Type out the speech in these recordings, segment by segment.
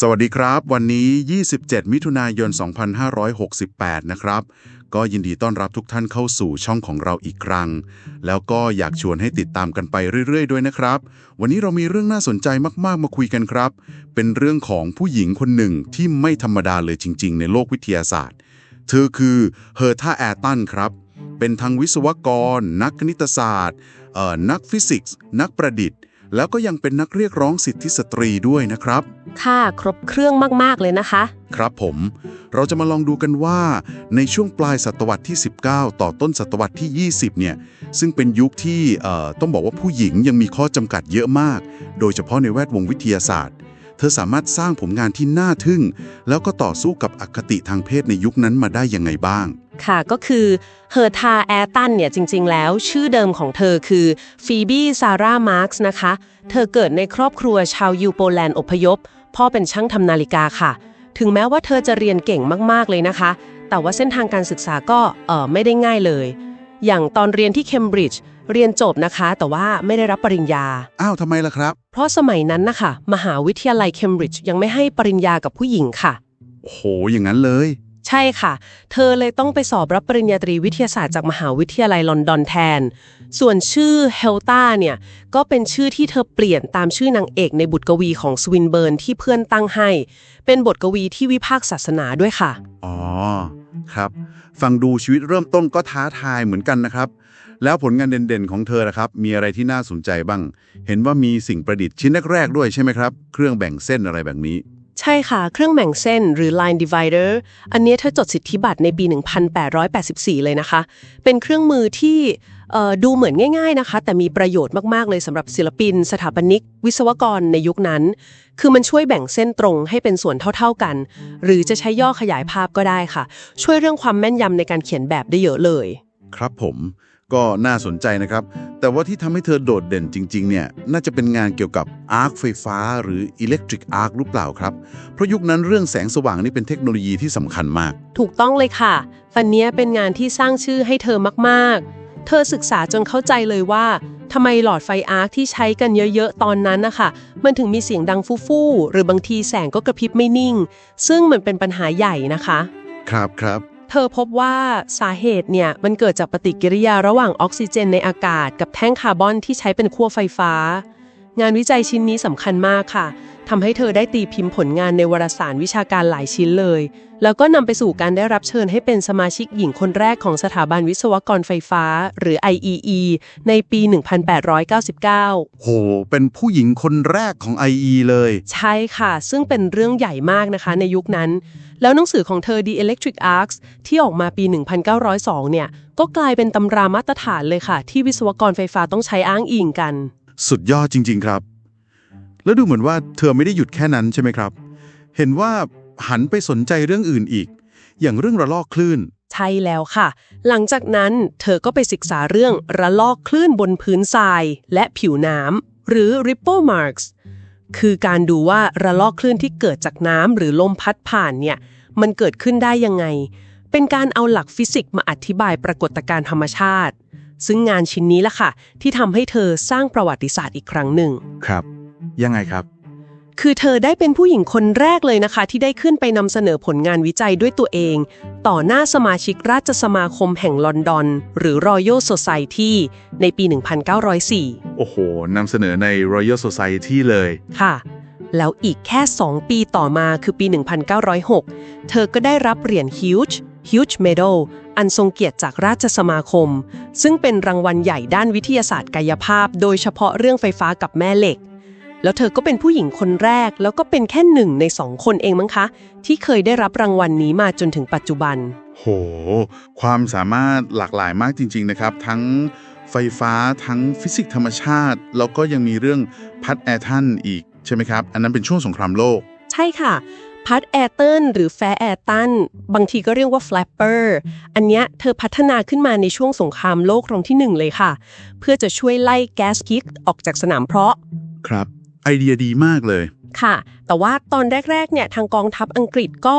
สวัสดีครับ วันนี้ 27 มิถุนายน 2568 นะครับ ก็ยินดีต้อนรับทุกท่านเข้าสู่ช่องของเราอีกครั้ง แล้วก็อยากชวนให้ติดตามกันไปเรื่อย ๆ ด้วยนะครับ วันนี้เรามีเรื่องน่าสนใจมากๆ มาคุยกันครับ เป็นเรื่องของผู้หญิงคนหนึ่งที่ไม่ธรรมดาเลยจริง ๆ ในโลกวิทยาศาสตร์ เธอคือเฮอร์ธาแอตันครับ เป็นทั้งวิศวกร นักคณิตศาสตร์เอ่อนักฟิสิกส์ นักประดิษฐ์ แล้วก็ยังเป็นนักเรียกร้องสิทธิสตรีด้วยนะครับ ค่ะ ครบเครื่องมาก ๆ เลยนะคะ ครับผม เราจะมาลองดูกันว่า ในช่วงปลายศตวรรษที่ 19 ต่อต้นศตวรรษที่ 20 เนี่ย ซึ่งเป็นยุคที่เอ่อต้องบอกว่าผู้หญิงยังมีข้อจำกัดเยอะมาก โดยเฉพาะในแวดวงวิทยาศาสตร์ เธอสามารถสร้างผลงานที่น่าทึ่ง แล้วก็ต่อสู้กับอคติทางเพศในยุคนั้นมาได้ยังไงบ้าง ค่ะก็คือเฮอร์ทาแอร์ตันเนี่ยจริง ๆ แล้ว ชื่อเดิมของเธอคือฟีบี้ซาร่ามาร์กส์นะคะ เธอเกิดในครอบครัวชาวยูโปแลนด์อพยพ พ่อเป็นช่างทำนาฬิกาค่ะ ถึงแม้ว่าเธอจะเรียนเก่งมากๆเลยนะคะ แต่ว่าเส้นทางการศึกษาก็เออไม่ได้ง่ายเลย อย่างตอนเรียนที่เคมบริดจ์เรียนจบนะคะ แต่ว่าไม่ได้รับปริญญา อ้าวทำไมล่ะครับ เพราะสมัยนั้นนะคะมหาวิทยาลัยเคมบริดจ์ยังไม่ให้ปริญญากับผู้หญิงค่ะโอ้โหอย่างนั้นเลย ใช่ค่ะ เธอเลยต้องไปสอบรับปริญญาตรีวิทยาศาสตร์จากมหาวิทยาลัยลอนดอนแทน ส่วนชื่อเฮลตาเนี่ย ก็เป็นชื่อที่เธอเปลี่ยนตามชื่อนางเอกในบทกวีของสวินเบิร์นที่เพื่อนตั้งให้ เป็นบทกวีที่วิพากษ์ศาสนาด้วยค่ะ อ๋อ ครับ ฟังดูชีวิตเริ่มต้นก็ท้าทายเหมือนกันนะครับ แล้วผลงานเด่นๆของเธอนะครับ มีอะไรที่น่าสนใจบ้าง เห็นว่ามีสิ่งประดิษฐ์ชิ้นแรกๆด้วยใช่ไหมครับ เครื่องแบ่งเส้นอะไรแบบนี้ ใช่ค่ะ เครื่องแบ่งเส้นหรือ line divider อันนี้เธอจดสิทธิบัตรในปี 1884 เลยนะคะ เป็นเครื่องมือที่ดูเหมือนง่าย ๆนะคะ แต่มีประโยชน์มากๆเลยสำหรับศิลปิน สถาปนิก วิศวกรในยุคนั้น คือมันช่วยแบ่งเส้นตรงให้เป็นส่วนเท่าๆกัน หรือจะใช้ย่อขยายภาพก็ได้ค่ะ ช่วยเรื่องความแม่นยำในการเขียนแบบได้เยอะเลย ครับผม ก็น่าสนใจนะครับ แต่ว่าที่ทำให้เธอโดดเด่นจริง ๆ เนี่ย น่าจะเป็นงานเกี่ยวกับอาร์คไฟฟ้า หรืออิเล็กทริกอาร์คหรือเปล่าครับ เพราะยุคนั้นเรื่องแสงสว่างนี่เป็นเทคโนโลยีที่สำคัญมาก ถูกต้องเลยค่ะ ฟันเนี้ยเป็นงานที่สร้างชื่อให้เธอมากๆ เธอศึกษาจนเข้าใจเลยว่าทำไมหลอดไฟอาร์คที่ใช้กันเยอะ ๆ ตอนนั้นนะคะมันถึงมีเสียงดังฟู่ๆหรือบางทีแสงก็กระพริบไม่นิ่ง ซึ่งมันเป็นปัญหาใหญ่นะคะ ครับครับ เธอพบว่าสาเหตุเนี่ยมันเกิดจากปฏิกิริยาระหว่างออกซิเจนในอากาศ กับแท่งคาร์บอนที่ใช้เป็นขั้วไฟฟ้า งานวิจัยชิ้นนี้สำคัญมากค่ะทำให้เธอได้ตีพิมพ์ผลงานในวารสารวิชาการหลายชิ้นเลย แล้วก็นำไปสู่การได้รับเชิญให้เป็นสมาชิกหญิงคนแรกของสถาบันวิศวกรไฟฟ้า หรือ IEE ในปี 1899 โห เป็นผู้หญิงคนแรกของ IE เลย ใช่ค่ะ ซึ่งเป็นเรื่องใหญ่มากนะคะในยุคนั้น แล้วหนังสือของเธอ The Electric Arcs ที่ออกมาปี 1902 เนี่ย ก็กลายเป็นตำรามาตรฐานเลยค่ะ ที่วิศวกรไฟฟ้าต้องใช้อ้างอิงกัน สุดยอดจริง ๆ ครับ แล้วดูเหมือนว่าเธอไม่ได้หยุดแค่นั้นใช่ไหมครับ เห็นว่าหันไปสนใจเรื่องอื่นอีก อย่างเรื่องระลอกคลื่น ใช่แล้วค่ะ หลังจากนั้นเธอก็ไปศึกษาเรื่องระลอกคลื่นบนพื้นทราย และผิวน้ำหรือ ripple marks คือการดูว่าระลอกคลื่นที่เกิดจากน้ำหรือลมพัดผ่านเนี่ยมันเกิดขึ้นได้ยังไง เป็นการเอาหลักฟิสิกส์มาอธิบายปรากฏการณ์ธรรมชาติ ซึ่งงานชิ้นนี้ล่ะค่ะ ที่ทำให้เธอสร้างประวัติศาสตร์อีกครั้งหนึ่ง ครับ ยังไงครับ คือเธอได้เป็นผู้หญิงคนแรกเลยนะคะ ที่ได้ขึ้นไปนำเสนอผลงานวิจัยด้วยตัวเอง ต่อหน้าสมาชิกราชสมาคมแห่งลอนดอน หรือ Royal Society ในปี 1904 โอ้โหนำเสนอใน Royal Society เลยค่ะ แล้วอีกแค่ 2 ปีต่อมาคือปี 1906 เธอก็ได้รับเหรียญ Hughes Hughes Medal อันทรงเกียรติจากราชสมาคม ซึ่งเป็นรางวัลใหญ่ด้านวิทยาศาสตร์กายภาพ โดยเฉพาะเรื่องไฟฟ้ากับแม่เหล็ก แล้วเธอก็เป็นผู้หญิงคนแรก แล้วก็เป็นแค่หนึ่งในสองคนเองมั้งคะ ที่เคยได้รับรางวัลนนี้มาจนถึงปัจจุบัน โห ความสามารถหลากหลายมากจริง ๆ นะครับ ทั้งไฟฟ้าทั้งฟิสิกส์ธรรมชาติ แล้วก็ยังมีเรื่องพัดแอร์ทันอีกใช่ไหมครับ อันนั้นเป็นช่วงสงครามโลก ใช่ค่ะพัดแอร์เติลหรือแฟร์แอร์ตันบางทีก็เรียกว่าแฟลปเปอร์อันเนี้ยเธอพัฒนาขึ้นมาในช่วงสงครามโลกครั้งที่หนึ่งเลยค่ะ เพื่อจะช่วยไล่แก๊สพิษออกจากสนามเพาะ ครับ ไอเดียดีมากเลย ค่ะ แต่ว่าตอนแรกๆเนี่ยทางกองทัพอังกฤษก็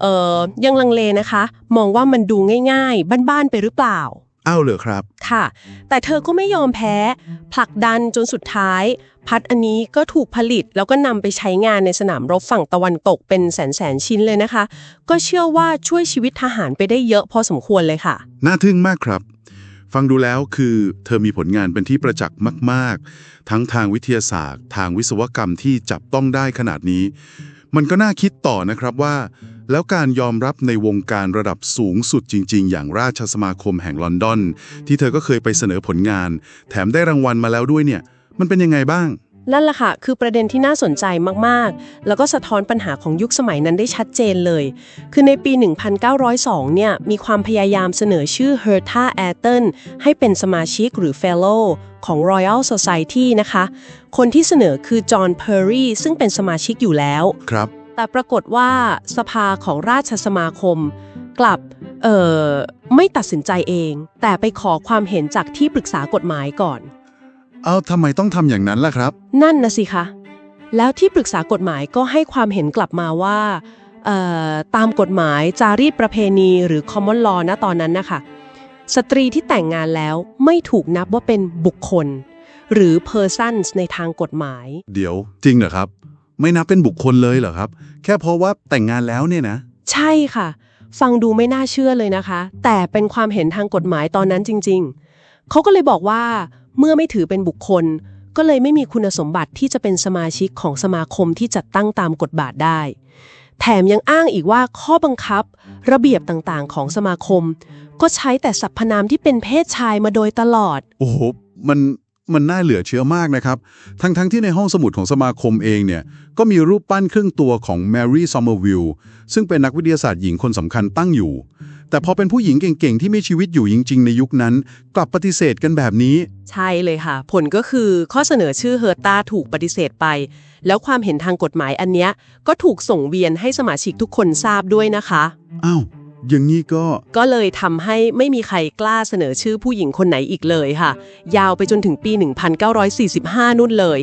เอ่อยังลังเลนะคะ มองว่ามันดูง่าย ๆ บ้านๆไปหรือเปล่าอ้าวเหรอครับ ค่ะ แต่เธอก็ไม่ยอมแพ้ ผลักดันจนสุดท้าย พัดอันนี้ก็ถูกผลิตแล้วก็นำไปใช้งานในสนามรบฝั่งตะวันตกเป็นแสนแสนๆชิ้นเลยนะคะ ก็เชื่อว่าช่วยชีวิตทหารไปได้เยอะพอสมควรเลยค่ะ น่าทึ่งมากครับ ฟังดูแล้วคือเธอมีผลงานเป็นที่ประจักษ์มาก ๆ ทั้งทางวิทยาศาสตร์ ทางวิศวกรรมที่จับต้องได้ขนาดนี้ มันก็น่าคิดต่อนะครับว่า แล้วการยอมรับในวงการระดับสูงสุดจริง ๆ อย่างราชสมาคมแห่งลอนดอน ที่เธอก็เคยไปเสนอผลงาน แถมได้รางวัลมาแล้วด้วยเนี่ย มันเป็นยังไงบ้าง นั่นแหละค่ะ คือประเด็นที่น่าสนใจมาก ๆ แล้วก็สะท้อนปัญหาของยุคสมัยนั้นได้ชัดเจนเลย คือในปี 1902 เนี่ย มีความพยายามเสนอชื่อ Hertha a t o n ให้เป็นสมาชิกหรือ Fellow ของ Royal Society นะคะ คนที่เสนอคือจอห์นเพอร์รีซึ่งเป็นสมาชิกอยู่แล้ว ครับ แต่ปรากฏว่าสภาของราชสมาคม กลับ เอ่อ ไม่ตัดสินใจเอง แต่ไปขอความเห็นจากที่ปรึกษากฎหมายก่อน เอาทำไมต้องทำอย่างนั้นล่ะครับ นั่นนะสิคะ แล้วที่ปรึกษากฎหมายก็ให้ความเห็นกลับมาว่าเอ่อตามกฎหมายจารีตประเพณีหรือ common law นะตอนนั้นนะคะ สตรีที่แต่งงานแล้วไม่ถูกนับว่าเป็นบุคคล หรือ persons ในทางกฎหมาย เดี๋ยว จริงเหรอครับ ไม่นับเป็นบุคคลเลยเหรอครับ แค่เพราะว่าแต่งงานแล้วเนี่ยนะ ใช่ค่ะ ฟังดูไม่น่าเชื่อเลยนะคะ แต่เป็นความเห็นทางกฎหมายตอนนั้นจริง ๆ เขาก็เลยบอกว่า เมื่อไม่ถือเป็นบุคคล ก็เลยไม่มีคุณสมบัติที่จะเป็นสมาชิกของสมาคมที่จัดตั้งตามกฎบาทได้ แถมยังอ้างอีกว่าข้อบังคับ ระเบียบต่างๆ ของสมาคม ก็ใช้แต่สรรพนามที่เป็นเพศชายมาโดยตลอด โอ้โห มันมันน่าเหลือเชื่อมากนะครับ ทั้งๆทที่ในห้องสมุดของสมาคมเองเนี่ย ก็มีรูปปั้นครึ่งตัวของแมรี่ซอมเมอร์วิลล์ซึ่งเป็นนักวิทยาศาสตร์หญิงคนสำคัญตั้งอยู่ แต่พอเป็นผู้หญิงเก่งๆ ที่มีชีวิตอยู่จริง ๆ ในยุคนั้น กลับปฏิเสธกันแบบนี้ ใช่เลยค่ะ ผลก็คือข้อเสนอชื่อเฮอร์ตาถูกปฏิเสธไป แล้วความเห็นทางกฎหมายอันเนี้ยก็ถูกส่งเวียนให้สมาชิกทุกคนทราบด้วยนะคะอ้าวอย่างนี้ก็ ก็เลยทำให้ไม่มีใครกล้าเสนอชื่อผู้หญิงคนไหนอีกเลยค่ะ ยาวไปจนถึงปี 1945 นู่นเลย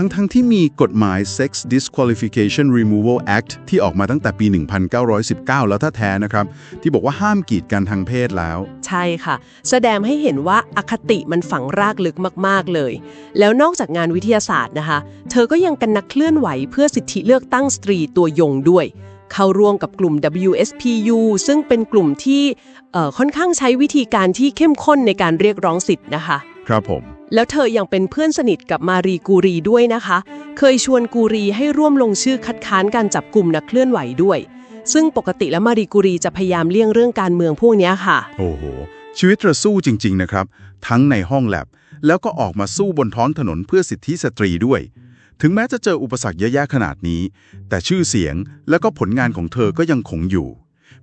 ทั้งๆทที่มีกฎหมาย Sex Disqualification Removal Act ที่ออกมาตั้งแต่ปี 1919 แล้วถ้าแท้นะครับ ที่บอกว่าห้ามกีดกันทางเพศแล้ว ใช่ค่ะ แสดงให้เห็นว่าอคติมันฝังรากลึกมาก ๆ เลย แล้วนอกจากงานวิทยาศาสตร์นะคะ เธอก็ยังเป็นนักเคลื่อนไหวเพื่อสิทธิเลือกตั้งสตรีตัวยงด้วย เข้าร่วมกับกลุ่ม WSPU ซึ่งเป็นกลุ่มที่เอ่อค่อนข้างใช้วิธีการที่เข้มข้นในการเรียกร้องสิทธิ์นะคะ ครับผม แล้วเธอยังเป็นเพื่อนสนิทกับมารีกูรีด้วยนะคะ เคยชวนกูรีให้ร่วมลงชื่อคัดค้านการจับกลุ่มนักเคลื่อนไหวด้วย ซึ่งปกติแล้วมารีกูรีจะพยายามเลี่ยงเรื่องการเมืองพวกเนี้ยค่ะ โอ้โห ชีวิตเธอสู้จริง ๆ นะครับ ทั้งในห้องแลบ แล้วก็ออกมาสู้บนท้องถนนเพื่อสิทธิสตรีด้วย ถึงแม้จะเจออุปสรรคเยอะแยะขนาดนี้ แต่ชื่อเสียงและก็ผลงานของเธอก็ยังคงอยู่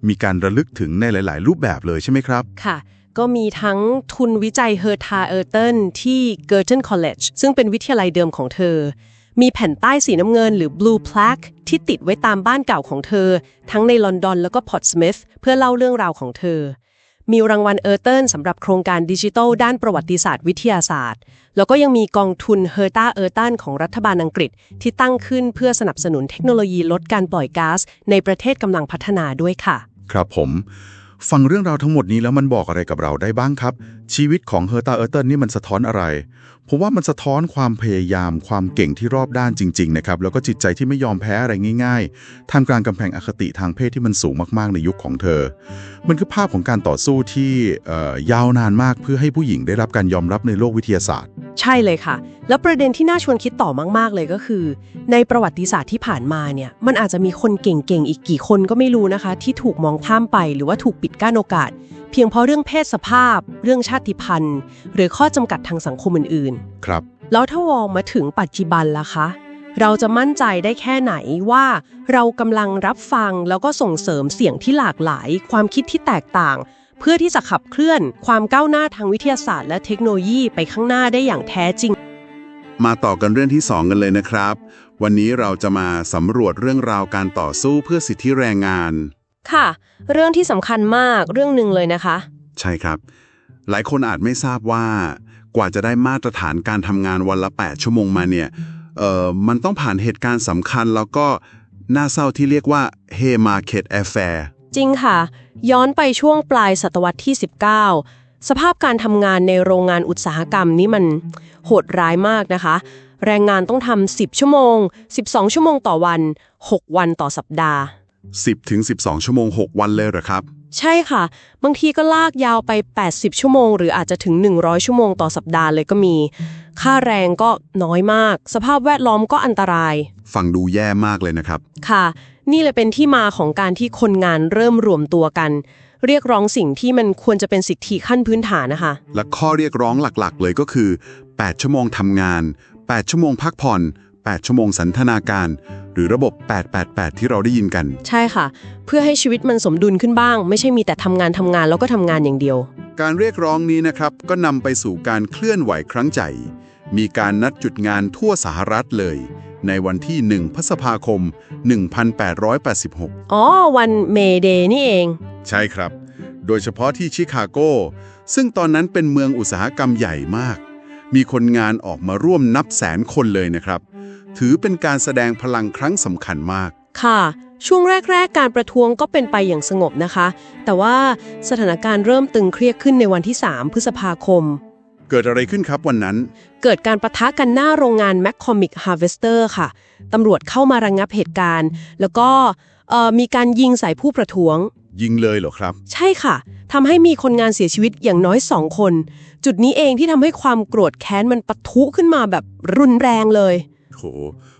มีการระลึกถึงในหลาย ๆ รูปแบบเลยใช่ไหมครับ ค่ะ ก็มีทั้งทุนวิจัยเฮอร์ทาเออร์เทนที่ Girton College ซึ่งเป็นวิทยาลัยเดิมของเธอ มีแผ่นป้ายสีน้ำเงินหรือ Blue Plaque ที่ติดไว้ตามบ้านเก่าของเธอ ทั้งในลอนดอนแล้วก็พอตสมิธเพื่อเล่าเรื่องราวของเธอ มีรางวัลเออร์เทนสำหรับโครงการดิจิทัลด้านประวัติศาสตร์วิทยาศาสตร์ แล้วก็ยังมีกองทุนเฮอร์ตาเออร์ตันของรัฐบาลอังกฤษ ที่ตั้งขึ้นเพื่อสนับสนุนเทคโนโลยีลดการปล่อยก๊าซในประเทศกำลังพัฒนาด้วยค่ะ ครับผม ฟังเรื่องราวทั้งหมดนี้แล้วมันบอกอะไรกับเราได้บ้างครับ ชีวิตของเฮอร์ตาเออร์เทนนี่มันสะท้อนอะไร ผมว่ามันสะท้อนความพยายามความเก่งที่รอบด้านจริงๆนะครับแล้วก็จิตใจที่ไม่ยอมแพ้อะไรง่ายๆท่ามกลางกำแพงอคติทางเพศที่มันสูงมากๆในยุคของเธอ มันคือภาพของการต่อสู้ที่ยาวนานมากเพื่อให้ผู้หญิงได้รับการยอมรับในโลกวิทยาศาสตร์ ใช่เลยค่ะ แล้วประเด็นที่น่าชวนคิดต่อมาก ๆ เลยก็คือ ในประวัติศาสตร์ที่ผ่านมาเนี่ยมันอาจจะมีคนเก่งๆอีกกี่คนก็ไม่รู้นะคะ ที่ถูกมองข้ามไปหรือว่าถูกปิดกั้นโอกาส พียงเพราะเรื่องเพศสภาพ เรื่องชาติพันธุ์ หรือข้อจำกัดทางสังคมอื่นครับๆแล้วถ้ามองมาถึงปัจจุบันล่ะคะ เราจะมั่นใจได้แค่ไหนว่า เรากำลังรับฟังแล้วก็ส่งเสริมเสียงที่หลากหลาย ความคิดที่แตกต่าง เพื่อที่จะขับเคลื่อนความก้าวหน้าทางวิทยาศาสตร์ และเทคโนโลยีไปข้างหน้าได้อย่างแท้จริง มาต่อกันเรื่องที่ 2 กันเลยนะครับ วันนี้เราจะมาสำรวจเรื่องราวการต่อสู้เพื่อสิทธิแรงงาน ค่ะ เรื่องที่สำคัญมากเรื่องหนึ่งเลยนะคะ ใช่ครับ หลายคนอาจไม่ทราบว่า กว่าจะได้มาตรฐานการทำงานวันละ 8 ชั่วโมงมาเนี่ยเอ่อมันต้องผ่านเหตุการณ์สำคัญแล้วก็น่าเศร้าที่เรียกว่า Haymarket Affair จริงค่ะ ย้อนไปช่วงปลายศตวรรษที่ 19 สภาพการทำงานในโรงงานอุตสาหกรรมนี่มันโหดร้ายมากนะคะ แรงงานต้องทำ10 ชั่วโมง 12 ชั่วโมงต่อวัน 6 วันต่อสัปดาห์ 10ถึง12 ชั่วโมง 6 วันเลยเหรอครับ ใช่ค่ะ บางทีก็ลากยาวไป 80 ชั่วโมง หรืออาจจะถึง 100 ชั่วโมงต่อสัปดาห์เลยก็มี ค่าแรงก็น้อยมาก สภาพแวดล้อมก็อันตราย ฟังดูแย่มากเลยนะครับ ค่ะ นี่เลยเป็นที่มาของการที่คนงานเริ่มรวมตัวกัน เรียกร้องสิ่งที่มันควรจะเป็นสิทธิขั้นพื้นฐานนะคะ และข้อเรียกร้องหลักๆ เลยก็คือ 8 ชั่วโมงทำงาน 8 ชั่วโมงพักผ่อน 8 ชั่วโมงสันทนาการ หรือระบบ 888 ที่เราได้ยินกัน ใช่ค่ะ เพื่อให้ชีวิตมันสมดุลขึ้นบ้าง ไม่ใช่มีแต่ทำงานทำงานแล้วก็ทำงานอย่างเดียว การเรียกร้องนี้นะครับ ก็นำไปสู่การเคลื่อนไหวครั้งใหญ่มีการนัดจุดงานทั่วสหรัฐเลย ในวันที่ 1 พฤษภาคม 1886 อ๋อ วันเมเดย์นี่เอง ใช่ครับ โดยเฉพาะที่ชิคาโก ซึ่งตอนนั้นเป็นเมืองอุตสาหกรรมใหญ่มาก มีคนงานออกมาร่วมนับแสนคนเลยนะครับ ถือเป็นการแสดงพลังครั้งสำคัญมาก ค่ะ ช่วงแรก ๆ การประท้วงก็เป็นไปอย่างสงบนะคะ แต่ว่าสถานการณ์เริ่มตึงเครียดขึ้นในวันที่ 3 พฤษภาคม เกิดอะไรขึ้นครับวันนั้น เกิดการประทะกันหน้าโรงงาน McCormick Harvester ค่ะตำรวจเข้ามาระงงับเหตุการณ์ แล้วก็เอ่อมีการยิงใส่ผู้ประท้วง ยิงเลยเหรอครับ ใช่ค่ะ ทำให้มีคนงานเสียชีวิตอย่างน้อยสองคน จุดนี้เองที่ทำให้ความโกรธแค้นมันปะทุขึ้นมาแบบรุนแรงเลยโห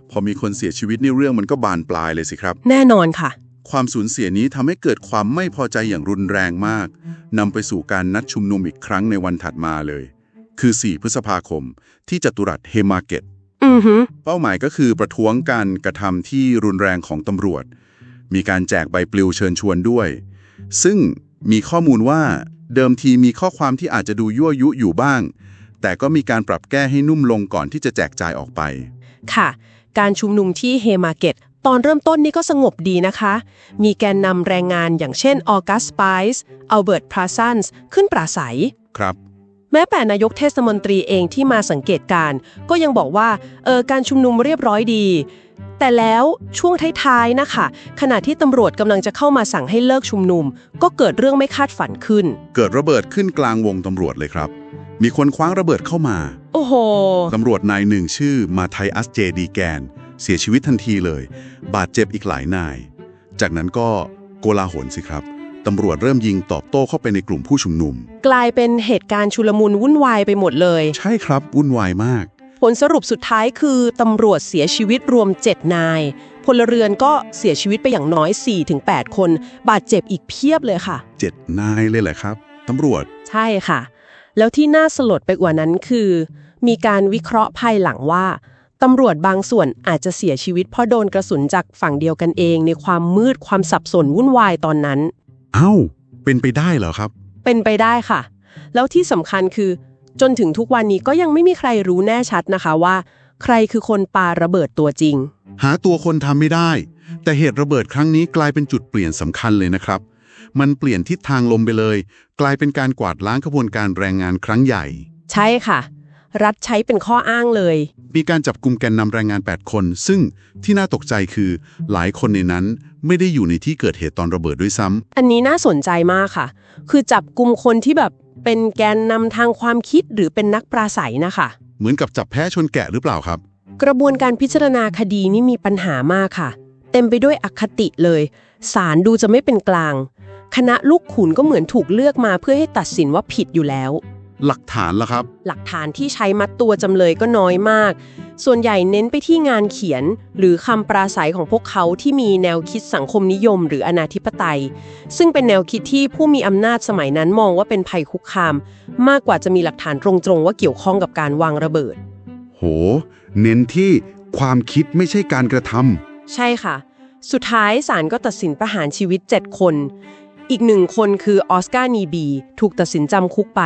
พอมีคนเสียชีวิตในเรื่องมันก็บานปลายเลยสิครับ แน่นอนค่ะ ความสูญเสียนี้ทำให้เกิดความไม่พอใจอย่างรุนแรงมากนำไปสู่การนัดชุมนุมอีกครั้งในวันถัดมาเลย คือ 4 พฤษภาคม ที่จัตุรัสเฮมาเกตอือหือเป้าหมายก็คือประท้วงการกระทำที่รุนแรงของตำรวจ มีการแจกใบปลิวเชิญชวนด้วย ซึ่ง มีข้อมูลว่าเดิมทีมีข้อความที่อาจจะดูยั่วยุอยู่บ้าง แต่ก็มีการปรับแก้ให้นุ่มลงก่อนที่จะแจกจ่ายออกไป ค่ะ การชุมนุมที่เฮมาเกตตอนเริ่มต้นนี่ก็สงบดีนะคะ มีแกนนำแรงงานอย่างเช่นออกัสไพส์อัลเบิร์ตพราซันส์ขึ้นปราศัย ครับ แม้แต่นายกเทศมนตรีเองที่มาสังเกตการณ์ก็ยังบอกว่าเออการชุมนุมเรียบร้อยดี แต่แล้วช่วงท้ายๆนะคะขณะที่ตำรวจกำลังจะเข้ามาสั่งให้เลิกชุมนุม ก็เกิดเรื่องไม่คาดฝันขึ้น เกิดระเบิดขึ้นกลางวงตำรวจเลยครับ มีคนคว้างระเบิดเข้ามา โอ้โหตำรวจนายหนึ่งชื่อมาไทอัสเจดีแกน เสียชีวิตทันทีเลย บาดเจ็บอีกหลายนาย จากนั้นก็โกลาหลสิครับ ตำรวจเริ่มยิงตอบโต้เข้าไปในกลุ่มผู้ชุมนุม กลายเป็นเหตุการณ์ชุลมุนวุ่นวายไปหมดเลย ใช่ครับ วุ่นวายมาก ผลสรุปสุดท้ายคือตำรวจเสียชีวิตรวม 7 นาย พลเรือนก็เสียชีวิตไปอย่างน้อย 4-8 คน บาดเจ็บอีกเพียบเลยค่ะเจ็ดนายเลยแหละครับตำรวจ ใช่ค่ะ แล้วที่น่าสลดไปกว่านั้นคือ มีการวิเคราะห์ภายหลังว่าตำรวจบางส่วนอาจจะเสียชีวิตเพราะโดนกระสุนจากฝั่งเดียวกันเองในความมืดความสับสนวุ่นวายตอนนั้นเอ้าเป็นไปได้เหรอครับ เป็นไปได้ค่ะ แล้วที่สำคัญคือ จนถึงทุกวันนี้ก็ยังไม่มีใครรู้แน่ชัดนะคะว่า ใครคือคนปาระเบิดตัวจริง หาตัวคนทำไม่ได้ แต่เหตุระเบิดครั้งนี้กลายเป็นจุดเปลี่ยนสำคัญเลยนะครับ มันเปลี่ยนทิศทางลมไปเลย กลายเป็นการกวาดล้างขบวนการแรงงานครั้งใหญ่ ใช่ค่ะ รัฐใช้เป็นข้ออ้างเลย มีการจับกลุ่มแกนนำแรงงาน 8 คน ซึ่งที่น่าตกใจคือหลายคนในนั้น ไม่ได้อยู่ในที่เกิดเหตุตอนระเบิดด้วยซ้ำอันนี้น่าสนใจมากค่ะ คือจับกลุ่มคนที่แบบเป็นแกนนำทางความคิดหรือเป็นนักปราศัยนะคะ เหมือนกับจับแพ้ชนแกะหรือเปล่าครับ กระบวนการพิจารณาคดีนี่มีปัญหามากค่ะ เต็มไปด้วยอคติเลยศาลดูจะไม่เป็นกลาง คณะลูกขุนก็เหมือนถูกเลือกมาเพื่อให้ตัดสินว่าผิดอยู่แล้ว หลักฐานล่ะครับ หลักฐานที่ใช้มัดตัวจำเลยก็น้อยมาก ส่วนใหญ่เน้นไปที่งานเขียน หรือคำปราศัยของพวกเขาที่มีแนวคิดสังคมนิยม หรืออนาธิปไตย ซึ่งเป็นแนวคิดที่ผู้มีอำนาจสมัยนั้นมองว่าเป็นภัยคุกคาม มากกว่าจะมีหลักฐานตรงๆ ว่าเกี่ยวข้องกับการวางระเบิด โห เน้นที่ความคิดไม่ใช่การกระทำใช่ค่ะ สุดท้ายศาลก็ตัดสินประหารชีวิต 7 คน อีกหนึ่งคนคือออสการ์นีบี ถูกตัดสินจำคุกไป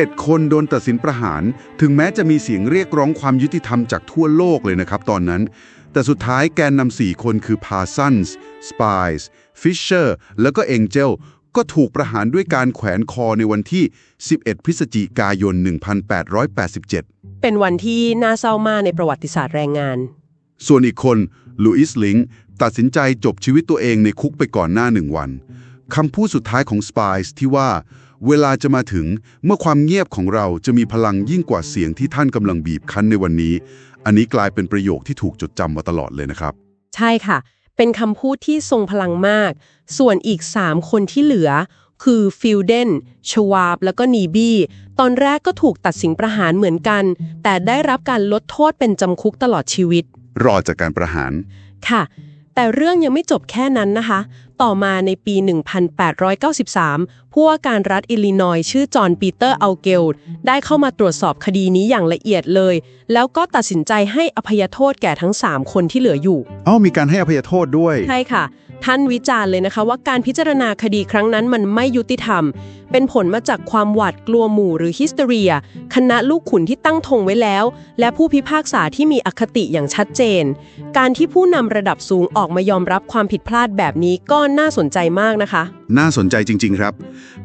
7 คนโดนตัดสินประหาร ถึงแม้จะมีเสียงเรียกร้องความยุติธรรมจากทั่วโลกเลยนะครับตอนนั้น แต่สุดท้ายแกนนำสี่คนคือพาซันส์สปายส์ฟิชเชอร์แล้วก็เองเจลก็ถูกประหารด้วยการแขวนคอในวันที่ 11 พฤศจิกายน 1887 เป็นวันที่น่าเศร้ามากในประวัติศาสตร์แรงงาน ส่วนอีกคนลูอิสลิงตัดสินใจจบชีวิตตัวเองในคุกไปก่อนหน้าหนึ่งวันคำพูดสุดท้ายของสปายส์ที่ว่า เวลาจะมาถึงเมื่อความเงียบของเราจะมีพลังยิ่งกว่าเสียงที่ท่านกำลังบีบคั้นในวันนี้ อันนี้กลายเป็นประโยคที่ถูกจดจำมาตลอดเลยนะครับ ใช่ค่ะ เป็นคำพูดที่ทรงพลังมาก ส่วนอีก 3 คนที่เหลือ คือฟิลเดน ชวาบ แล้วก็นีบี้ ตอนแรกก็ถูกตัดสินประหารเหมือนกัน แต่ได้รับการลดโทษเป็นจำคุกตลอดชีวิต รอจากการประหาร ค่ะ แต่เรื่องยังไม่จบแค่นั้นนะคะ ต่อมาในปี 1893 ผู้ว่าการรัฐอิลลินอยส์ชื่อจอห์นปีเตอร์อัลเกลด์ได้เข้ามาตรวจสอบคดีนี้อย่างละเอียดเลย แล้วก็ตัดสินใจให้อภัยโทษแก่ทั้ง 3 คนที่เหลืออยู่ เอ้ามีการให้อภัยโทษด้วย ใช่ค่ะ ท่านวิจารณ์เลยนะคะว่าการพิจารณาคดีครั้งนั้นมันไม่ยุติธรรม เป็นผลมาจากความหวาดกลัวหมู่หรือฮิสเตเรีย คณะลูกขุนที่ตั้งธงไว้แล้ว และผู้พิพากษาที่มีอคติอย่างชัดเจน การที่ผู้นำระดับสูงออกมายอมรับความผิดพลาดแบบนี้ก็น่าสนใจมากนะคะ น่าสนใจจริง ๆ ครับ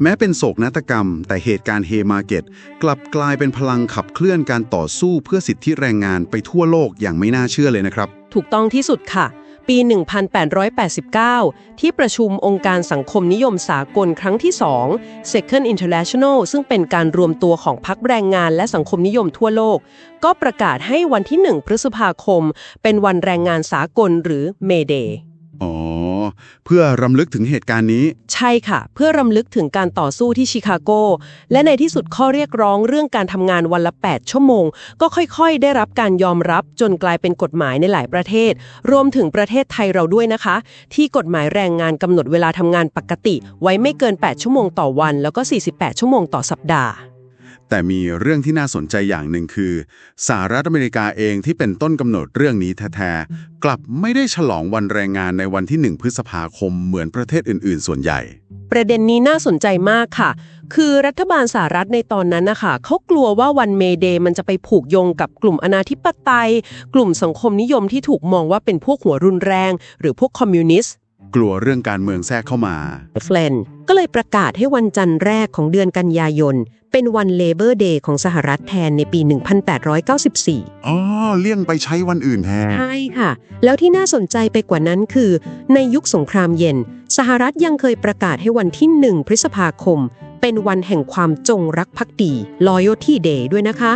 แม้เป็นโศกนาฏกรรม แต่เหตุการณ์เฮมาเก็ตกลับกลายเป็นพลังขับเคลื่อนการต่อสู้เพื่อสิทธิแรงงานไปทั่วโลกอย่างไม่น่าเชื่อเลยนะครับ ถูกต้องที่สุดค่ะ ปี 1889 ที่ประชุมองค์การสังคมนิยมสากลครั้งที่ 2 Second International ซึ่งเป็นการรวมตัวของพรรคแรงงานและสังคมนิยมทั่วโลก ก็ประกาศให้วันที่ 1 พฤษภาคม เป็นวันแรงงานสากลหรือ May Day อ๋อ เพื่อรำลึกถึงเหตุการณ์นี้ ใช่ค่ะ เพื่อรำลึกถึงการต่อสู้ที่ชิคาโก และในที่สุดข้อเรียกร้องเรื่องการทำงานวันละ 8 ชั่วโมง ก็ค่อยๆ ได้รับการยอมรับจนกลายเป็นกฎหมายในหลายประเทศ รวมถึงประเทศไทยเราด้วยนะคะ ที่กฎหมายแรงงานกำหนดเวลาทำงานปกติ ไว้ไม่เกิน 8 ชั่วโมงต่อวัน แล้วก็ 48 ชั่วโมงต่อสัปดาห์ แต่มีเรื่องที่น่าสนใจอย่างหนึ่งคือสหรัฐอเมริกาเองที่เป็นต้นกำหนดเรื่องนี้แท้ๆกลับไม่ได้ฉลองวันแรงงานในวันที่ 1 พฤษภาคมเหมือนประเทศอื่น ๆ ส่วนใหญ่ ประเด็นนี้น่าสนใจมากค่ะ คือรัฐบาลสหรัฐในตอนนั้นนะคะเขากลัวว่าวันเมเดย์มันจะไปผูกโยงกับกลุ่มอนาธิปไตย กลุ่มสังคมนิยมที่ถูกมองว่าเป็นพวกหัวรุนแรง หรือพวกคอมมิวนิสต์ กลัวเรื่องการเมืองแทรกเข้ามา เฟลนก็เลยประกาศให้วันจันทร์แรกของเดือนกันยายน เป็นวันเลเบอร์เดย์ของสหรัฐแทนในปี 1894 อ๋อ เลี่ยงไปใช้วันอื่นแทน ใช่ค่ะ แล้วที่น่าสนใจไปกว่านั้นคือ ในยุคสงครามเย็น สหรัฐยังเคยประกาศให้วันที่ 1 พฤษภาคม เป็นวันแห่งความจงรักภักดี Loyalty Day ด้วยนะคะ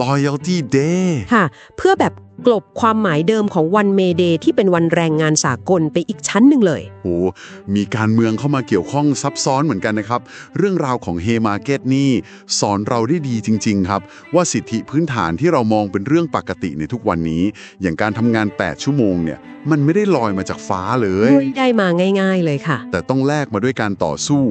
loyalty day ค่ะ เพื่อแบบกลบความหมายเดิมของวันเมเดย์ที่เป็นวันแรงงานสากลไปอีกชั้นหนึ่งเลย โห มีการเมืองเข้ามาเกี่ยวข้องซับซ้อนเหมือนกันนะครับ เรื่องราวของเฮมาเก็ตนี่ สอนเราได้ดีจริง ๆ ครับ ว่าสิทธิพื้นฐานที่เรามองเป็นเรื่องปกติในทุกวันนี้ อย่างการทำงาน 8 ชั่วโมงเนี่ย มันไม่ได้ลอยมาจากฟ้าเลย ไม่ได้มาง่าย ๆ เลยค่ะ แต่ต้องแลกมาด้วยการต่อสู้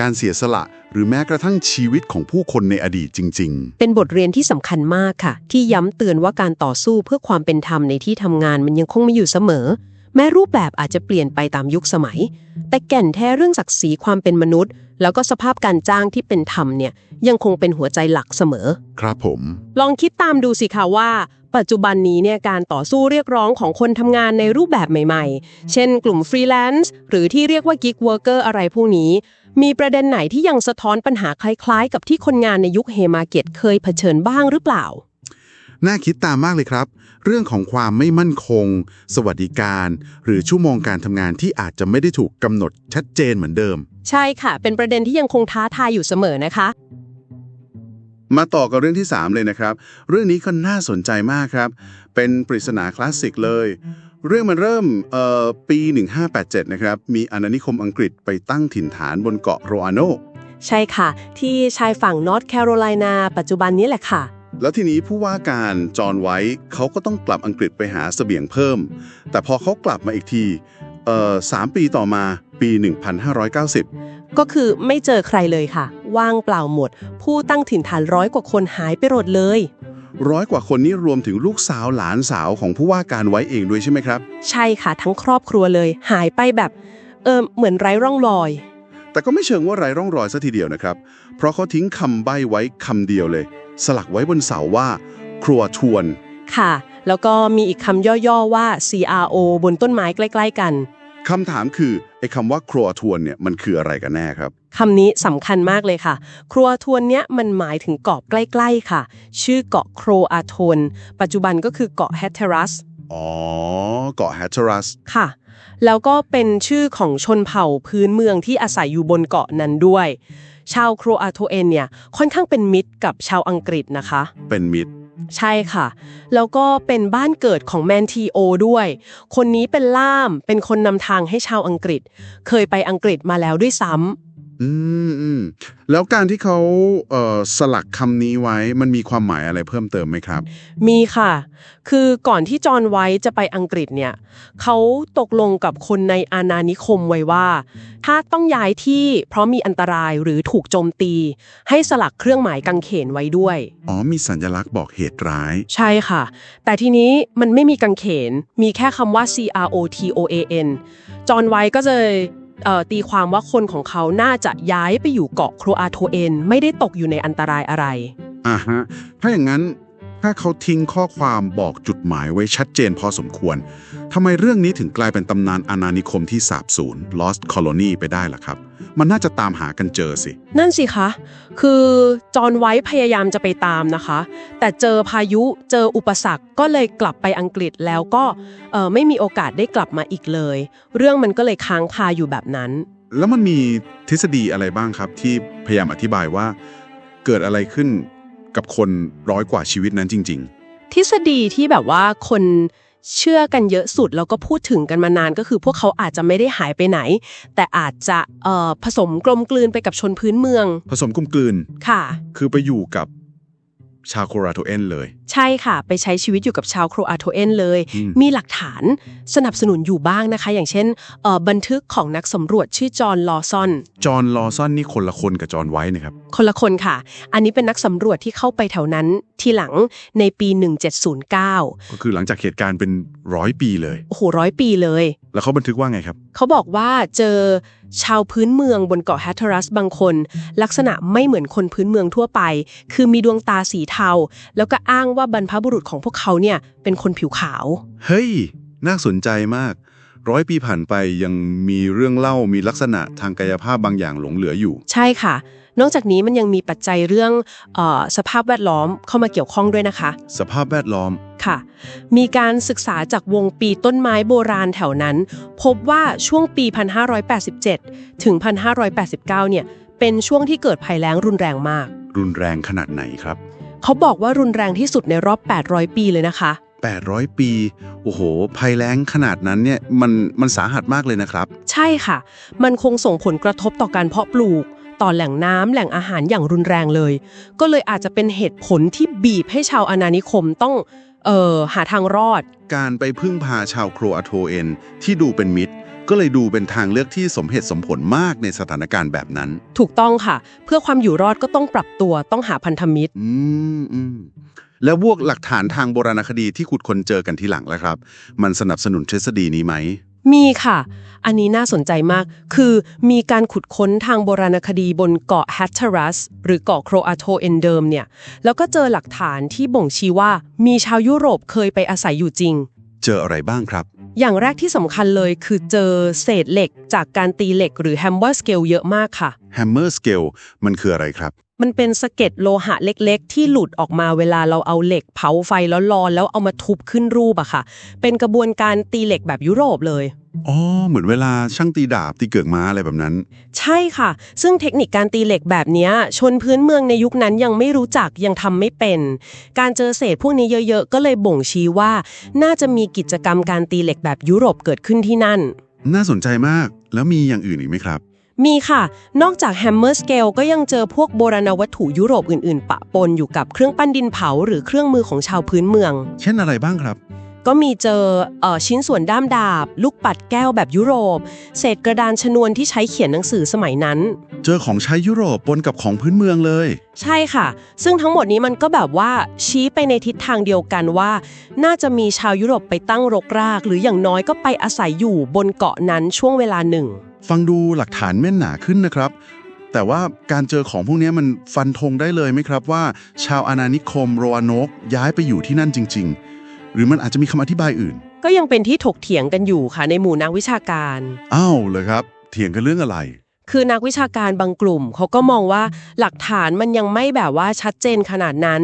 การเสียสละ หรือแม้กระทั่งชีวิตของผู้คนในอดีตจริงเป็นบทเรียนที่สำคัญมากค่ะ ที่ย้ำเตือนว่าการต่อสู้เพื่อความเป็นธรรมในที่ทำงานมันยังคงมีอยู่เสมอ แม้รูปแบบอาจจะเปลี่ยนไปตามยุคสมัย แต่แก่นแท้เรื่องศักดิ์ศรีความเป็นมนุษย์ แล้วก็สภาพการจ้างที่เป็นธรรมเนี่ยยังคงเป็นหัวใจหลักเสมอๆครับผม ลองคิดตามดูสิคะว่า ปัจจุบันนี้เนี่ยการต่อสู้เรียกร้องของคนทำงานในรูปแบบใหม่ ๆ เช่น กลุ่มฟรีแลนซ์หรือที่เรียกว่ากิกเวิร์กเกอร์อะไรพวกนี้มีประเด็นไหนที่ยังสะท้อนปัญหาคล้ายๆ กับที่คนงานในยุคเฮมาเก็ตเคยเผชิญบ้างหรือเปล่า น่าคิดตามมากเลยครับ เรื่องของความไม่มั่นคง สวัสดิการ หรือชั่วโมงการทำงานที่อาจจะไม่ได้ถูกกำหนดชัดเจนเหมือนเดิม ใช่ค่ะ เป็นประเด็นที่ยังคงท้าทายอยู่เสมอนะคะ มาต่อกับเรื่องที่ 3 เลยนะครับ เรื่องนี้ก็น่าสนใจมากครับ เป็นปริศนาคลาสสิกเลย เรื่องมันเริ่มเอ่อปี 1587 นะครับ มีอาณานิคมอังกฤษไปตั้งถิ่นฐานบนเกาะโรอาโนใช่ค่ะ ที่ชายฝั่งนอร์ทแคโรไลนาปัจจุบันนี้แหละค่ะ แล้วทีนี้ผู้ว่าการจอห์นไว้เขาก็ต้องกลับอังกฤษไปหาเสบียงเพิ่ม แต่พอเขากลับมาอีกทีเอ่อสามปีต่อมาปี 1590 ก็คือไม่เจอใครเลยค่ะ ว่างเปล่าหมด ผู้ตั้งถิ่นฐานร้อยกว่าคนหายไปหมดเลย ร้อยกว่าคนนี้รวมถึงลูกสาวหลานสาวของผู้ว่าการไว้เองด้วยใช่ไหมครับ ใช่ค่ะทั้งครอบครัวเลย หายไปแบบเออเหมือนไร้ร่องรอย แต่ก็ไม่เชิงว่าไร้ร่องรอยซะทีเดียวนะครับ เพราะเขาทิ้งคำใบ้ไว้คำเดียวเลย สลักไว้บนเสาว่า ครัวทวน ค่ะ แล้วก็มีอีกคำย่อๆว่า CRO บนต้นไม้ใกล้ ๆ กันคำถามคือไอ้คำว่าครัวทวนเนี่ยมันคืออะไรกันแน่ครับคำนี้สำคัญมากเลยค่ะ ครัวทวนเนี้ยมันหมายถึงเกาะใกล้ ๆ ค่ะ ชื่อเกาะโครอาโทนปัจจุบันก็คือเกาะแฮตเทรัสอ๋อ เกาะแฮตเทรัสค่ะ แล้วก็เป็นชื่อของชนเผ่าพื้นเมืองที่อาศัยอยู่บนเกาะนั้นด้วย ชาวโครอาโทเอนเนี่ยค่อนข้างเป็นมิตรกับชาวอังกฤษนะคะ เป็นมิตร ใช่ค่ะ แล้วก็เป็นบ้านเกิดของแมนทีโอด้วย คนนี้เป็นล่ามเป็นคนนำทางให้ชาวอังกฤษ เคยไปอังกฤษมาแล้วด้วยซ้ำ อืมอืมแล้วการที่เขาเอ่อสลักคำนี้ไว้มันมีความหมายอะไรเพิ่มเติมไหมครับ มีค่ะ คือก่อนที่จอห์นไวท์จะไปอังกฤษเนี่ยเขาตกลงกับคนในอาณานิคมไว้ว่า ถ้าต้องย้ายที่เพราะมีอันตรายหรือถูกโจมตี ให้สลักเครื่องหมายกางเขนไว้ด้วย อ๋อมีสัญลักษณ์บอกเหตุร้าย ใช่ค่ะ แต่ทีนี้มันไม่มีกางเขน มีแค่คำว่า C R O T O A N จอห์นไวท์ก็เลยเอ่อ ตีความว่าคนของเขาน่าจะย้ายไปอยู่เกาะโครอาโทเอน ไม่ได้ตกอยู่ในอันตรายอะไร อ่าฮะ ถ้าอย่างนั้นถ้าเขาทิ้งข้อความบอกจุดหมายไว้ชัดเจนพอสมควรทำไมเรื่องนี้ถึงกลายเป็นตำนานอาณานิคมที่สาบสูญ Lost Colony ไปได้ล่ะครับ มันน่าจะตามหากันเจอสิ นั่นสิคะ คือจอห์นไวท์พยายามจะไปตามนะคะ แต่เจอพายุเจออุปสรรคก็เลยกลับไปอังกฤษแล้วก็เอ่อไม่มีโอกาสได้กลับมาอีกเลย เรื่องมันก็เลยค้างคาอยู่แบบนั้น แล้วมันมีทฤษฎีอะไรบ้างครับ ที่พยายามอธิบายว่า เกิดอะไรขึ้นกับคนร้อยกว่าชีวิตนั้นจริงทฤษฎีที่แบบว่าคน เชื่อกันเยอะสุดแล้วก็พูดถึงกันมานานก็คือ พวกเขาอาจจะไม่ได้หายไปไหน แต่อาจจะเอ่อผสมกลมกลืนไปกับชนพื้นเมืองๆผสมกลมกลืนค่ะ คือไปอยู่กับชาวโคราโทเอนเลย ใช่ค่ะ ไปใช้ชีวิตอยู่กับชาวโครอาโทเอนเลยอืมมีหลักฐานสนับสนุนอยู่บ้างนะคะ อย่างเช่นเอ่อบันทึกของนักสำรวจชื่อจอห์นลอซอน จอห์นลอซอนนี่คนละคนกับจอห์นไว้นะครับ คนละคนค่ะ อันนี้เป็นนักสำรวจที่เข้าไปแถวนั้นทีหลังในปี 1709 ก็คือหลังจากเหตุการณ์เป็นร้อยปีเลย โอ้โหร้อยปีเลย แล้วเขาบันทึกว่าไงครับ เขาบอกว่าเจอชาวพื้นเมืองบนเกาะแฮตเทอรัสบางคน ลักษณะไม่เหมือนคนพื้นเมืองทั่วไป คือมีดวงตาสีเทา แล้วก็อ้างว่าบรรพบุรุษของพวกเขาเนี่ยเป็นคนผิวขาว เฮ้ย น่าสนใจมาก ร้อยปีผ่านไปยังมีเรื่องเล่ามีลักษณะทางกายภาพบางอย่างหลงเหลืออยู่ ใช่ค่ะ นอกจากนี้มันยังมีปัจจัยเรื่องเออสภาพแวดล้อมเข้ามาเกี่ยวข้องด้วยนะคะ สภาพแวดล้อม ค่ะ มีการศึกษาจากวงปีต้นไม้โบราณแถวนั้น พบว่าช่วงปี 1587 ถึง 1589 เนี่ย เป็นช่วงที่เกิดภัยแล้งรุนแรงมาก รุนแรงขนาดไหนครับ เขาบอกว่ารุนแรงที่สุดในรอบ 800 ปีเลยนะคะ 800 ปี โอ้โห ภัยแล้งขนาดนั้นเนี่ย มันมันสาหัสมากเลยนะครับ ใช่ค่ะ มันคงส่งผลกระทบต่อการเพาะปลูก ต่อแหล่งน้ำแหล่งอาหารอย่างรุนแรงเลย ก็เลยอาจจะเป็นเหตุผลที่บีบให้ชาวอาณานิคมต้อง เอ่อ หาทางรอด การไปพึ่งพาชาวโครอาโทเอนที่ดูเป็นมิตร ก็เลยดูเป็นทางเลือกที่สมเหตุสมผลมากในสถานการณ์แบบนั้น ถูกต้องค่ะ เพื่อความอยู่รอดก็ต้องปรับตัวต้องหาพันธมิตร อืมอืมแล้วพวกหลักฐานทางโบราณคดีที่ขุดคนเจอกันทีหลังแล้วครับ มันสนับสนุนทฤษฎีนี้ไหม มีค่ะ อันนี้น่าสนใจมาก คือมีการขุดค้นทางโบราณคดีบนเกาะแฮตเทอรัส หรือเกาะโครอาโทเอนเดิมเนี่ย แล้วก็เจอหลักฐานที่บ่งชี้ว่ามีชาวยุโรปเคยไปอาศัยอยู่จริง เจออะไรบ้างครับ อย่างแรกที่สำคัญเลยคือเจอเศษเหล็กจากการตีเหล็กหรือแฮมเมอร์สเกลเยอะมากค่ะ Hammer Scale มันคืออะไรครับ มันเป็นสะเก็ดโลหะเล็กๆ ที่หลุดออกมาเวลาเราเอาเหล็กเผาไฟแล้วร้อนแล้วเอามาทุบขึ้นรูปอะค่ะ เป็นกระบวนการตีเหล็กแบบยุโรปเลย อ๋อ เหมือนเวลาช่างตีดาบตีเกือกม้าอะไรแบบนั้น ใช่ค่ะ ซึ่งเทคนิคการตีเหล็กแบบเนี้ย ชนพื้นเมืองในยุคนั้นยังไม่รู้จักยังทำไม่เป็น การเจอเศษพวกนี้เยอะๆ ก็เลยบ่งชี้ว่า น่าจะมีกิจกรรมการตีเหล็กแบบยุโรปเกิดขึ้นที่นั่น น่าสนใจมากแล้วมีอย่างอื่นอีกไหมครับ มีค่ะ นอกจากแฮมเมอร์สเกลก็ยังเจอพวกโบราณวัตถุยุโรปอื่นๆ ปะปนอยู่กับเครื่องปั้นดินเผา หรือเครื่องมือของชาวพื้นเมือง เช่นอะไรบ้างครับ ก็มีเจอเออชิ้นส่วนด้ามดาบ ลูกปัดแก้วแบบยุโรป เศษกระดานชนวนที่ใช้เขียนหนังสือสมัยนั้น เจอของใช้ยุโรปปนกับของพื้นเมืองเลย ใช่ค่ะ ซึ่งทั้งหมดนี้มันก็แบบว่าชี้ไปในทิศทางเดียวกันว่า น่าจะมีชาวยุโรปไปตั้งรกราก หรืออย่างน้อยก็ไปอาศัยอยู่บนเกาะนั้นช่วงเวลาหนึ่ง ฟังดูหลักฐานแม่นหนาขึ้นนะครับแต่ว่าการเจอของพวกนี้มันฟันธงได้เลยไหมครับว่า ชาวอาณานิคมโรวานกย้ายไปอยู่ที่นั่นจริง ๆ หรือมันอาจจะมีคำอธิบายอื่น ก็ยังเป็นที่ถกเถียงกันอยู่ค่ะในหมู่นักวิชาการ อ้าวเลยครับ เถียงกันเรื่องอะไร คือนักวิชาการบางกลุ่มเขาก็มองว่าหลักฐานมันยังไม่แบบว่าชัดเจนขนาดนั้น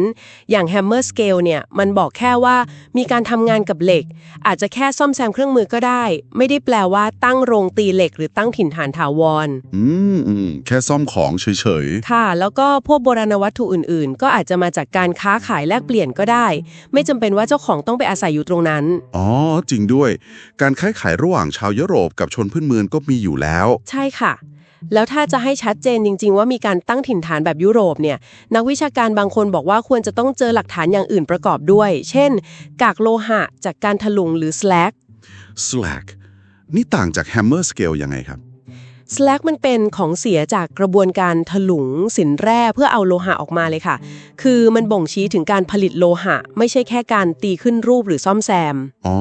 อย่าง Hammer Scale เนี่ยมันบอกแค่ว่ามีการทำงานกับเหล็ก อาจจะแค่ซ่อมแซมเครื่องมือก็ได้ ไม่ได้แปลว่าตั้งโรงตีเหล็กหรือตั้งถิ่นฐานถาวร อืมอืมแค่ซ่อมของเฉยค่ะ แล้วก็พวกโบราณวัตถุอื่นๆ ก็อาจจะมาจากการค้าขายแลกเปลี่ยนก็ได้ ไม่จำเป็นว่าเจ้าของต้องไปอาศัยอยู่ตรงนั้นๆอ๋อ จริงด้วย การค้าขายระหว่างชาวยุโรปกับชนพื้นเมืองก็มีอยู่แล้ว ใช่ค่ะ แล้วถ้าจะให้ชัดเจนจริง ๆ ว่ามีการตั้งถิ่นฐานแบบยุโรปเนี่ยนักวิชาการบางคนบอกว่าควรจะต้องเจอหลักฐานอย่างอื่นประกอบด้วย เช่น กากโลหะจากการถลุงหรือ slag Slack นี่ต่างจาก Hammer Scale ยังไงครับ slag มันเป็นของเสียจากกระบวนการถลุงสินแร่เพื่อเอาโลหะออกมาเลยค่ะ คือมันบ่งชี้ถึงการผลิตโลหะ ไม่ใช่แค่การตีขึ้นรูปหรือซ่อมแซม อ๋อ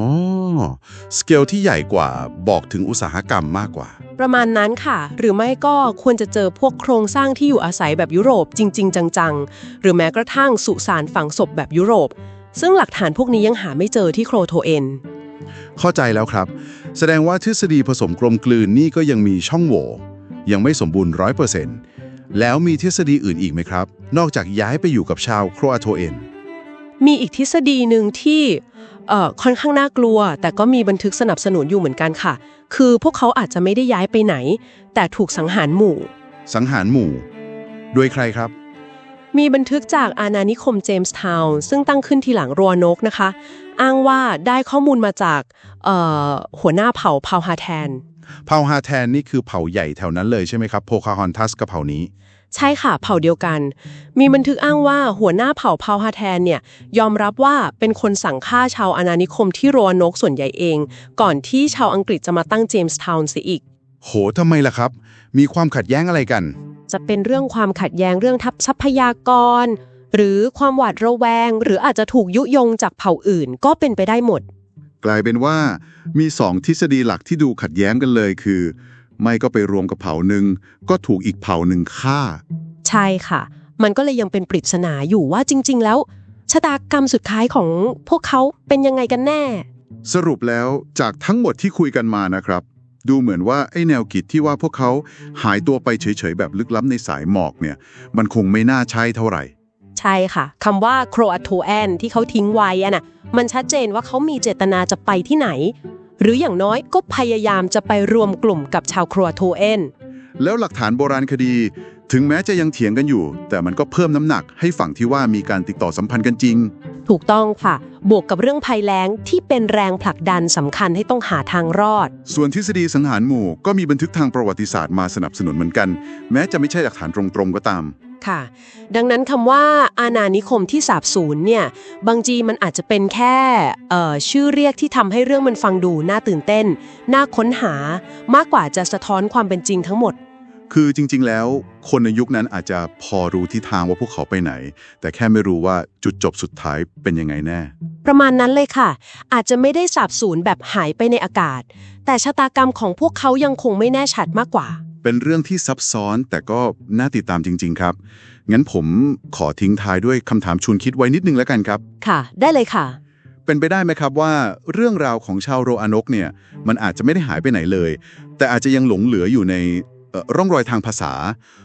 สเกลที่ใหญ่กว่าบอกถึงอุตสาหกรรมมากกว่า ประมาณนั้นค่ะ หรือไม่ก็ควรจะเจอพวกโครงสร้างที่อยู่อาศัยแบบยุโรปจริง ๆ จังๆ หรือแม้กระทั่งสุสานฝังศพแบบยุโรป ซึ่งหลักฐานพวกนี้ยังหาไม่เจอที่โครโทเอนเข้าใจแล้วครับ แสดงว่าทฤษฎีผสมกลมกลืนนี่ก็ยังมีช่องโหว่ยังไม่สมบูรณ์ร้อยเปอร์เซ็นต์แล้วมีทฤษฎีอื่นอีกไหมครับ นอกจากย้ายไปอยู่กับชาวโครอาโทเอนมีอีกทฤษฎีหนึ่งที่เอ่อค่อนข้างน่ากลัว แต่ก็มีบันทึกสนับสนุนอยู่เหมือนกันค่ะ คือพวกเขาอาจจะไม่ได้ย้ายไปไหน แต่ถูกสังหารหมู่ สังหารหมู่ โดยใครครับ มีบันทึกจากอาณานิคมเจมส์ทาวน์ซึ่งตั้งขึ้นทีหลังรัวนกนะคะ อ้างว่าได้ข้อมูลมาจากเอ่อหัวหน้าเผ่าเผ่าฮาแทน เผ่าฮาแทนนี่คือเผ่าใหญ่แถวนั้นเลยใช่ไหมครับโพคาฮอนทัสกับเผ่านี้ ใช่ค่ะ เผ่าเดียวกัน มีบันทึกอ้างว่าหัวหน้าเผ่าเผ่าฮาแทนเนี่ยยอมรับว่าเป็นคนสั่งฆ่าชาวอาณานิคมที่รัวนกส่วนใหญ่เอง ก่อนที่ชาวอังกฤษจะมาตั้งเจมส์ทาวน์เสียอีก โหทำไมล่ะครับ มีความขัดแย้งอะไรกัน จะเป็นเรื่องความขัดแย้งเรื่องทัพทรัพยากร หรือความหวาดระแวง หรืออาจจะถูกยุยงจากเผ่าอื่นก็เป็นไปได้หมด กลายเป็นว่ามีสองทฤษฎีหลักที่ดูขัดแย้งกันเลยคือ ไม่ก็ไปรวมกับเผ่าหนึ่งก็ถูกอีกเผ่าหนึ่งฆ่า ใช่ค่ะ มันก็เลยยังเป็นปริศนาอยู่ว่าจริง ๆ แล้วชะตากรรมสุดท้ายของพวกเขาเป็นยังไงกันแน่ สรุปแล้วจากทั้งหมดที่คุยกันมานะครับ ดูเหมือนว่าไอ้แนวคิดที่ว่าพวกเขาหายตัวไปเฉยๆแบบลึกล้ำในสายหมอกเนี่ย มันคงไม่น่าใช่เท่าไหร่ใช่ค่ะคำว่าโครอาโทแอนที่เขาทิ้งไว้อะน่ะมันชัดเจนว่าเขามีเจตนาจะไปที่ไหน หรืออย่างน้อยก็พยายามจะไปรวมกลุ่มกับชาวโครอาโทแอนแล้วหลักฐานโบราณคดี ถึงแม้จะยังเถียงกันอยู่ แต่มันก็เพิ่มน้ำหนักให้ฝั่งที่ว่ามีการติดต่อสัมพันธ์กันจริง ถูกต้องค่ะ บวกกับเรื่องภัยแล้งที่เป็นแรงผลักดันสำคัญให้ต้องหาทางรอด ส่วนทฤษฎีสังหารหมู่ก็มีบันทึกทางประวัติศาสตร์มาสนับสนุนเหมือนกัน แม้จะไม่ใช่หลักฐานตรงๆก็ตาม ค่ะ ดังนั้นคำว่าอาณานิคมที่สาบสูญเนี่ย บางทีมันอาจจะเป็นแค่เอ่อชื่อเรียกที่ทำให้เรื่องมันฟังดูน่าตื่นเต้น น่าค้นหามากกว่าจะสะท้อนความเป็นจริงทั้งหมด คือจริง ๆ แล้ว คนในยุคนั้นอาจจะพอรู้ทิศทางว่าพวกเขาไปไหน แต่แค่ไม่รู้ว่าจุดจบสุดท้ายเป็นยังไงแน่ ประมาณนั้นเลยค่ะ อาจจะไม่ได้สาบสูญแบบหายไปในอากาศ แต่ชะตากรรมของพวกเขายังคงไม่แน่ชัดมากกว่า เป็นเรื่องที่ซับซ้อนแต่ก็น่าติดตามจริง ๆ ครับ งั้นผมขอทิ้งท้ายด้วยคำถามชวนคิดไว้นิดนึงแล้วกันครับ ค่ะ ได้เลยค่ะ เป็นไปได้ไหมครับว่าเรื่องราวของชาวโรอานกเนี่ยมันอาจจะไม่ได้หายไปไหนเลย แต่อาจจะยังหลงเหลืออยู่ในเอ่อร่องรอยทางภาษา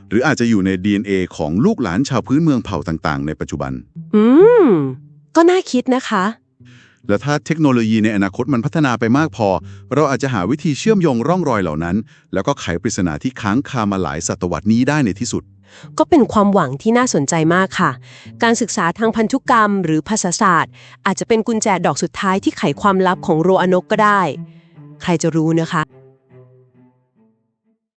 หรืออาจจะอยู่ใน DNA ของลูกหลานชาวพื้นเมืองเผ่าต่าง ๆ ในปัจจุบัน อืม ก็น่าคิดนะคะ และถ้าเทคโนโลยีในอนาคตมันพัฒนาไปมากพอ เราอาจจะหาวิธีเชื่อมโยงร่องรอยเหล่านั้น แล้วก็ไขปริศนาที่ค้างคามาหลายศตวรรษนี้ได้ในที่สุด ก็เป็นความหวังที่น่าสนใจมากค่ะ การศึกษาทางพันธุกรรม หรือภาษาศาสตร์ อาจจะเป็นกุญแจดอกสุดท้ายที่ไขความลับของโรอานกก็ได้ ใครจะรู้นะคะ